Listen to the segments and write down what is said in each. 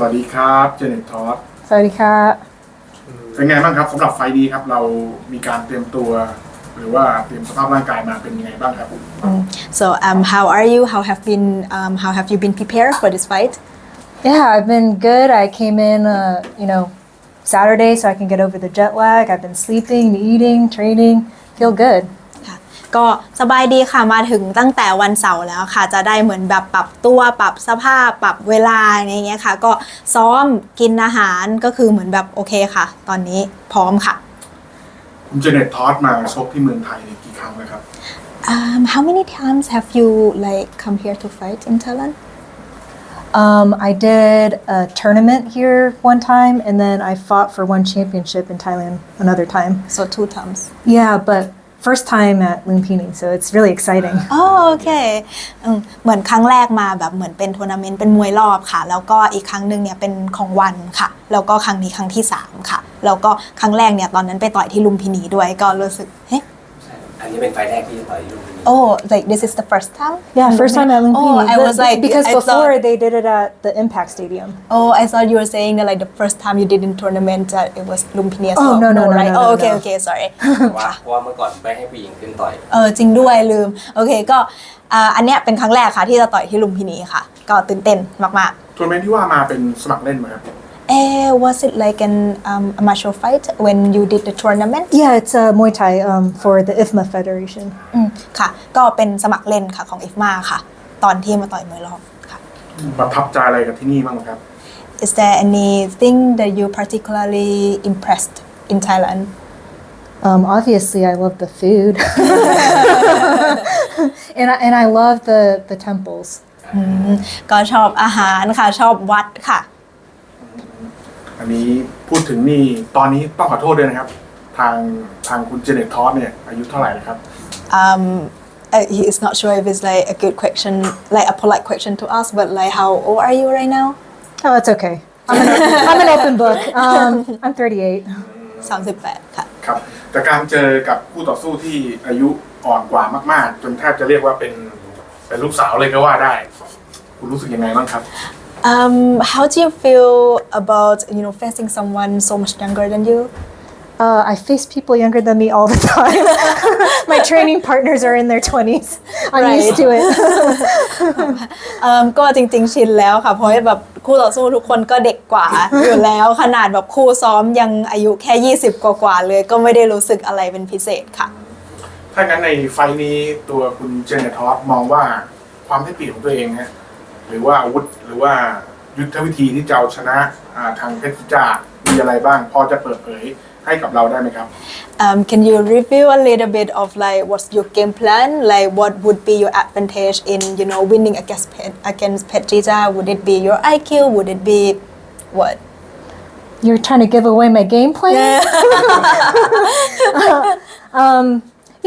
สวัสดีครับเจเน็ตทอสสวัสดีค่ะ เป็นไงบ้างครับสำหรับไฟล์นี้ครับ เรามีการเตรียมตัว หรือว่าเตรียมสภาพร่างกายมาเป็นยังไงบ้างครับ mm. So um, how are you? How have been um, how have you been prepared for this fight? Yeah, I've been good. I came in, uh, you know, Saturday so I can get over the jet lag. I've been sleeping, eating, training, feel good. ค่ะก็สบายดีค่ะมาถึงตั้งแต่วันเสาร์แล้วค่ะ จะได้เหมือนแบบปรับตัวปรับสภาพปรับเวลาอะไรอย่างเงี้ยค่ะ ก็ซ้อมกินอาหารก็คือเหมือนแบบโอเคค่ะ ตอนนี้พร้อมค่ะ คุณเจเน็ตทอสมาชกที่เมืองไทยเนี่ยกี่ครั้งแล้วครับ um, How many times have you like come here to fight in Thailand Um, I did a tournament here one time, and then I fought for one championship in Thailand another time. So two times Yeah, but first time at Lumpini, so it's really exciting. อ๋อโอเคอืมเหมือนครั้งแรกมาแบบเหมือนเป็นทัวร์นาเมนต์เป็นมวยรอบค่ะ แล้วก็อีกครั้งหนึ่งเนี่ยเป็นของวันค่ะ แล้วก็ครั้งนี้ครั้งที่ 3 ค่ะ แล้วก็ครั้งแรกเนี่ยตอนนั้นไปต่อยที่ลุมพินีด้วยก็รู้สึกเฮ้ นนี้เป็นไฟล์แรกที่ต่อยลูกนี้ oh like this is the first time Yeah, first time at Lumpini. oh I But- was like because I before thought, they did it at the Impact Stadium. oh I thought you were saying that like the first time you did in tournament that it was lumpini as Oh, well no, no, no, right no, oh no, okay no. okay sorry เพราะว่าเพราะว่าเมื่อก่อนไปให้ผู้หญิงขึ้นต่อย เออจริงด้วยลืม โอเคก็อ่าอันเนี้ยเป็นครั้งแรกค่ะที่จะต่อยที่ลุมพินีค่ะ ก็ตื่นเต้นมากๆทัวร์นาเมนต์ที่ว่ามาเป็นสมัครเล่นไหมครับ Eh, was it like an um, a martial fight when you did the tournament? Yeah, it's uh, Muay Thai um, for the IFMA Federation. อืมค่ะ ก็เป็นสมัครเล่นค่ะของ IFMA ค่ะ ตอนที่มาต่อยมวยรอบค่ะ ประทับใจอะไรกับที่นี่บ้างครับ Is there anything that you particularly impressed in Thailand? Um, obviously, I love the food, and I, and I love the the temples. อืมก็ชอบอาหารค่ะ ชอบวัดค่ะ อันนี้พูดถึงนี่ตอนนี้ต้องขอโทษด้วยนะครับ ทางทางคุณเจเน็ตทอสเนี่ยอายุเท่าไหร่แล้วครับ Um, uh, he is not sure if it's like a good question, like a polite question to ask, but like how old are you right now? Oh, that's okay. I'm an, I'm an open book. Um, I'm 38. 38 ค่ะ ครับ แต่การเจอกับคู่ต่อสู้ที่อายุอ่อนกว่ามาก ๆ จนแทบจะเรียกว่าเป็นเป็นลูกสาวเลยก็ว่าได้ คุณรู้สึกยังไงบ้างครับ Um, how do you feel about you know facing someone so much younger than you? Uh, I face people younger than me all the time. My training partners are in their 20s. I'm used to it. เอิ่มก็จริงๆชินแล้วค่ะ เพราะว่าแบบคู่ต่อสู้ทุกคนก็เด็กกว่าอยู่แล้วขนาดแบบคู่ซ้อมยังอายุแค่ 20 กว่าๆเลย ก็ไม่ได้รู้สึกอะไรเป็นพิเศษค่ะ ถ้างั้นในไฟล์นี้ตัวคุณเจเน็ตทอสมองว่าความได้เปรียบของตัวเองฮะ หรือว่าอาวุธหรือว่ายุทธวิธีที่จะเอาชนะอ่าทางเพชรจ้ามีอะไรบ้าง พอจะเปิดเผยให้กับเราได้ไหมครับ Um, can you review a little bit of like what's your game plan? Like what would be your advantage in you know winning against Pet, against Petrita? Would it be your IQ? Would it be what? You're trying to give away my game plan? um,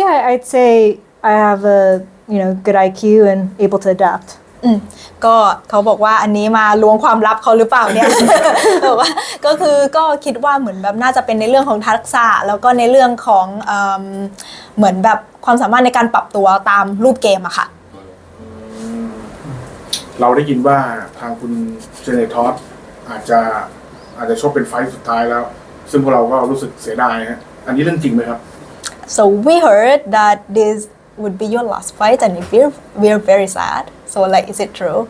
yeah, I'd say I have a you know good IQ and able to adapt. อืมก็เขาบอกว่าอันนี้มาล้วงความลับเขาหรือเปล่าเนี่ย บอกว่าก็คือก็คิดว่าเหมือนแบบน่าจะเป็นในเรื่องของทักษะ แล้วก็ในเรื่องของเอมเหมือนแบบความสามารถในการปรับตัวตามรูปเกมอะค่ะ เราได้ยินว่าทางคุณเจเนทอสอาจจะอาจจะชกเป็นไฟล์สุดท้ายแล้ว ซึ่งพวกเราก็รู้สึกเสียดายฮะอันนี้เรื่องจริงไหมครับ so we heard that this would be your last fight and we're we're very sad so like is it true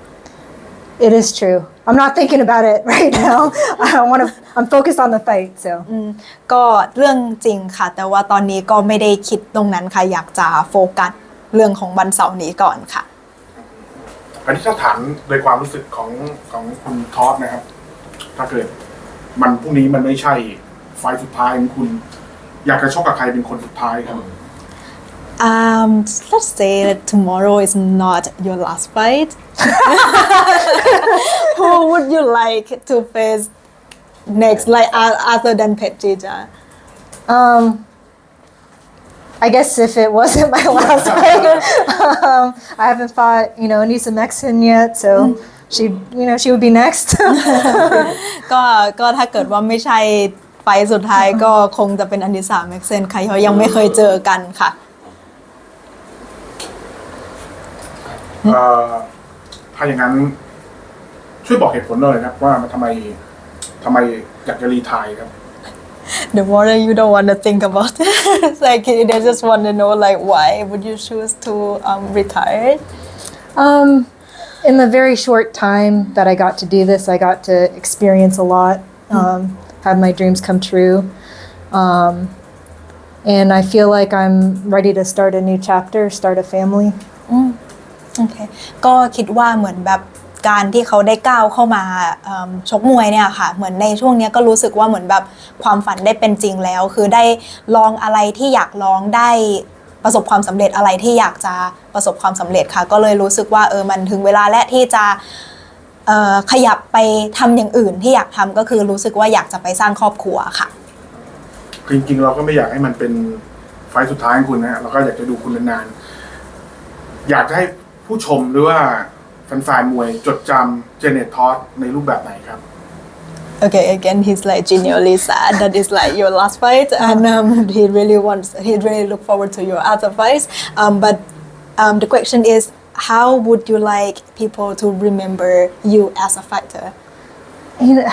It is true. I'm not thinking about it right now. I want to. I'm focused on the fight. So ก็เรื่องจริงค่ะ แต่ว่าตอนนี้ก็ไม่ได้คิดตรงนั้นค่ะ อยากจะโฟกัสเรื่องของวันเสาร์นี้ก่อนค่ะ อันนี้ถ้าถามโดยความรู้สึกของของคุณทอสนะครับ ถ้าเกิดมันพรุ่งนี้มันไม่ใช่ไฟล์สุดท้ายของคุณ อยากจะชกกับใครเป็นคนสุดท้ายครับ Um, let's say that tomorrow is not your last fight. Who would you like to face next, like uh, other than Petrija? um, I guess if it wasn't my last fight, um, I haven't fought you know Anissa Mexican yet. So she you know she would be next. ก็ก็ถ้าเกิดว่าไม่ใช่ไฟล์สุดท้ายก็คงจะเป็นอันดิสาแม็กเซนใครเขายังไม่เคยเจอกันค่ะ เอ่อถ้าอย่างนั้น ช่วยบอกเหตุผลหน่อยครับ ว่ามันทำไมทำไมอยากจะรีไทายครับ The more you don't want to think about it. It's like they just want to know like why would you choose to um, retire? Um, in the very short time that I got to do this, I got to experience a lot, um, have my dreams come true. Um, and I feel like I'm ready to start a new chapter, start a family. โอเคก็คิดว่าเหมือนแบบการที่เขาได้ก้าวเข้ามาชกมวยเนี่ยค่ะ เหมือนในช่วงนี้ก็รู้สึกว่าเหมือนแบบความฝันได้เป็นจริงแล้ว คือได้ลองอะไรที่อยากลองได้ประสบความสำเร็จอะไรที่อยากจะประสบความสำเร็จค่ะ ก็เลยรู้สึกว่าเออมันถึงเวลาและที่จะขยับไปทำอย่างอื่นที่อยากทำก็คือรู้สึกว่าอยากจะไปสร้างครอบครัวค่ะจริงๆเราก็ไม่อยากให้มันเป็นไฟสุดท้ายของคุณนะฮะเราก็อยากจะดูคุณนานๆอยากจะให้ ผู้ชมหรือว่าแฟนๆมวยจดจำเจเนตทอสในรูปแบบไหนครับ Okay, again, he's like genuinely sad that it's like your last fight, and um, he really wants, he really look forward to your other fights. Um, but um, the question is, how would you like people to remember you as a fighter? You know,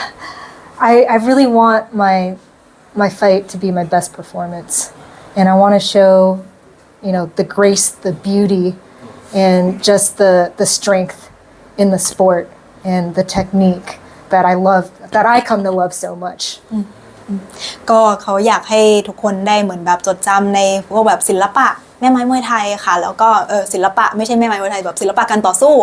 I, I really want my my fight to be my best performance, and I want to show, you know, the grace, the beauty, and just the the strength in the sport and the technique that I love, that I come to love so much. ก็เขาอยากให้ทุกคนได้เหมือนแบบจดจำในพวกแบบศิลปะแม่ไม้มวยไทยค่ะ แล้วก็เออศิลปะไม่ใช่แม่ไม้มวยไทยแบบศิลปะการต่อสู้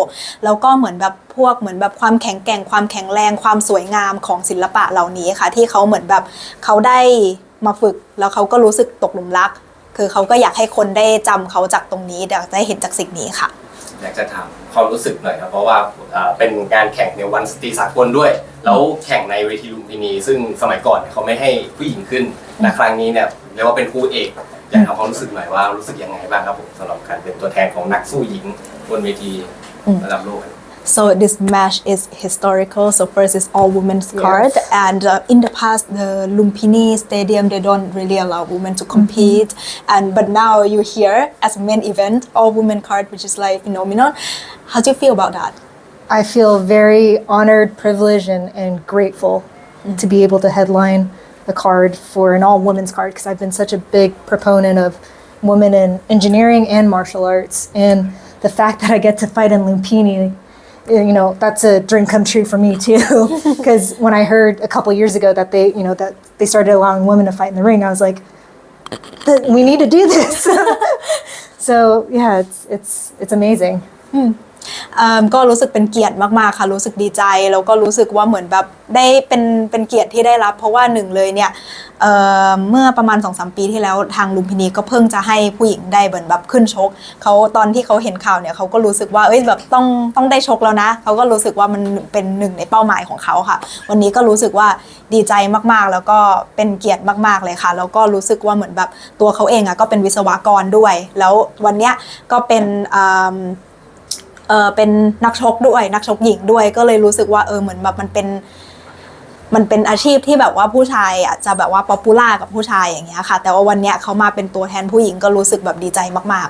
แล้วก็เหมือนแบบพวกเหมือนแบบความแข็งแกร่งความแข็งแรงความสวยงามของศิลปะเหล่านี้ค่ะ ที่เขาเหมือนแบบเขาได้มาฝึกแล้วเขาก็รู้สึกตกหลุมรัก คือเขาก็อยากให้คนได้จำเขาจากตรงนี้อยากได้เห็นจากสิ่งนี้ค่ะ อยากจะถามความรู้สึกหน่อยครับเพราะว่าอ่าเป็นการแข่งในวันสตรีสากลด้วย แล้วแข่งในเวทีลุมพินี ซึ่งสมัยก่อนเขาไม่ให้ผู้หญิงขึ้นแต่ครั้งนี้เนี่ยเรียกว่าเป็นคู่เอกอยากถามความรู้สึกหน่อยว่ารู้สึกยังไงบ้างครับผมสำหรับการเป็นตัวแทนของนักสู้หญิงบนเวทีระดับโลก So this match is historical. So first is all women's card, and uh, in the past the Lumpini Stadium they don't really allow women to compete, and but now you're here as a main event, all women card, which is like phenomenal. How do you feel about that? I feel very honored, privileged, and, and grateful to be able to headline the card for an all women's card because I've been such a big proponent of women in engineering and martial arts. And the fact that I get to fight in Lumpini, you know, that's a dream come true for me too. Because when I heard a couple years ago that they, you know, that they started allowing women to fight in the ring, I was like, we need to do this. so yeah, it's it's it's amazing. อืม ก็รู้สึกเป็นเกียรติมากๆค่ะรู้สึกดีใจแล้วก็รู้สึกว่าเหมือนแบบได้เป็นเป็นเกียรติที่ได้รับ เพราะว่าหนึ่งเลยเนี่ยเเมื่อประมาณ2อสปีที่แล้วทางลุมพินีก็เพิ่งจะให้ผู้หญิงได้เหมือนแบบขึ้นชกเขาตอนที่เขาเห็นข่าวเนี่ยเขาก็รู้สึกว่าเอ้ยแบบต้องต้องได้ชกแล้วนะเขาก็รู้สึกว่ามันเป็นหนึ่งในเป้าหมายของเขาค่ะ วันนี้ก็รู้สึกว่าดีใจมากๆ แล้วก็เป็นเกียรติมาก ๆเลยค่ะ แล้วก็รู้สึกว่าเหมือนแบบตัวเขาเองอะก็เป็นวิศวกรด้วย แล้ววันเนี้ยก็เป็น เออเป็นนักชกด้วย นักชกหญิงด้วยก็เลยรู้สึกว่าเออเหมือนแบบมันเป็น มันเป็นอาชีพที่แบบว่าผู้ชายอะจะแบบว่าป๊อปปูล่ากับผู้ชายอย่างเงี้ยค่ะ แต่ว่าวันเนี้ยเขามาเป็นตัวแทนผู้หญิงก็รู้สึกแบบดีใจมาก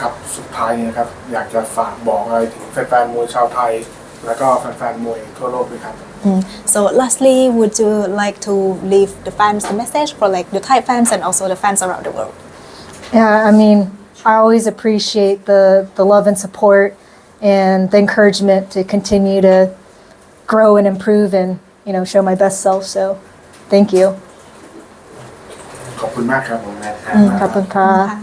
ครับสุดท้ายนี้นะครับอยากจะฝากบอกอะไรถึงแฟนๆมวยชาวไทย แล้วก็แฟนๆมวยทั่วโลกด้วยครับๆอืม so lastly would you like to leave the fans the message for like the Thai fans and also the fans around the world Yeah, I mean, I always appreciate the the love and support and the encouragement to continue to grow and improve and you know show my best self. So, thank you. ขอบคุณมากครับผม Kapapa.